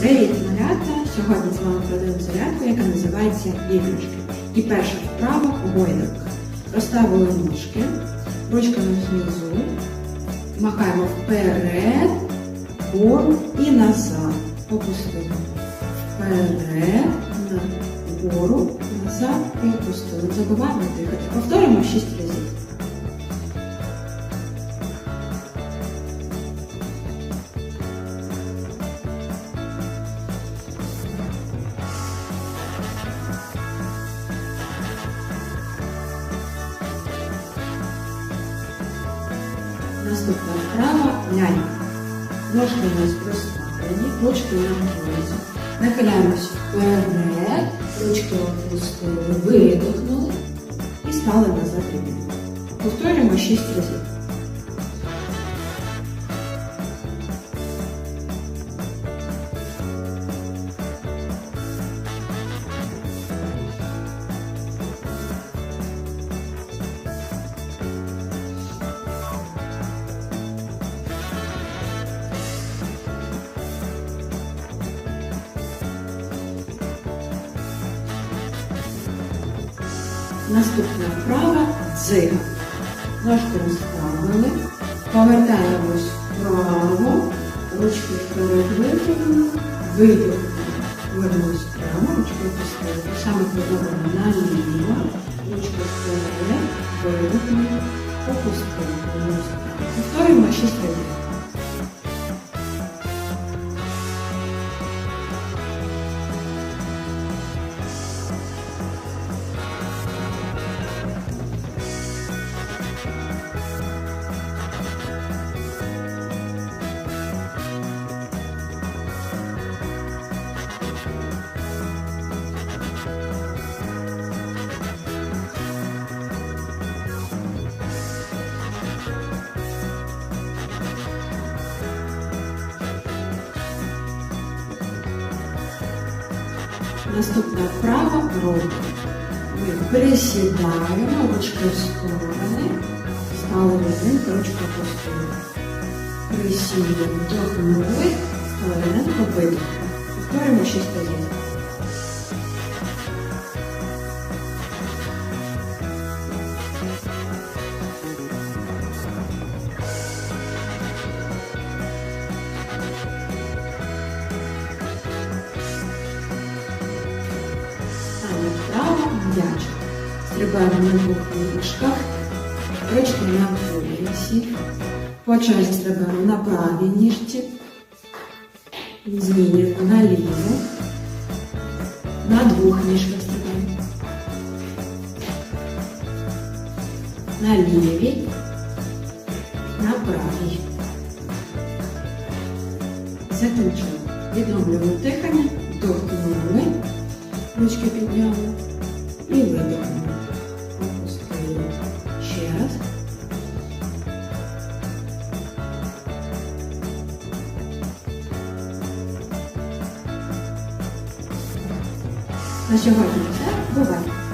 Привіт, малята! Сьогодні з вами проведемо зарядку, яка називається іграшки. І перша вправа гойдалка. Розставили ножки, ручками внизу, махаємо вперед, вгору і назад. Опустили. Вперед, вгору, назад і опустили. Забуваємо дихати. Повторимо 6 разів. Наступна вправа лянька. Ножки у нас розставлені, ручки на внизу. Нахиляємось вперед, ручки опустили, видихнули і стали назад. Повторюємо 6 разів. Наступна вправа дзига. Ножки розправили. повертаємось вправо, ручки вперед витягнули, видихнули. Вернулись прямо, ручки опустили. Саме подобаємо наліво, Наступна вправа робимо. Ми присідаємо, ручки в сторони, стали рівненько, точку постійно. Присідаємо, вдохнули, стали рівненько, видихнули. Повторюємо 6 разів. Вправо. Стрибаємо на двох ніжках, ручки на поясі. По черзі стрибаємо на правій ніжці. Змінюємо на ліву. На двох ніжках стрибаємо. На лівій. На правій. Закінчили. Відновлюємо дихання, вдохнули. Ручки підняли і видихнули. Опустили. Ще раз. На сьогодні все. Бувай!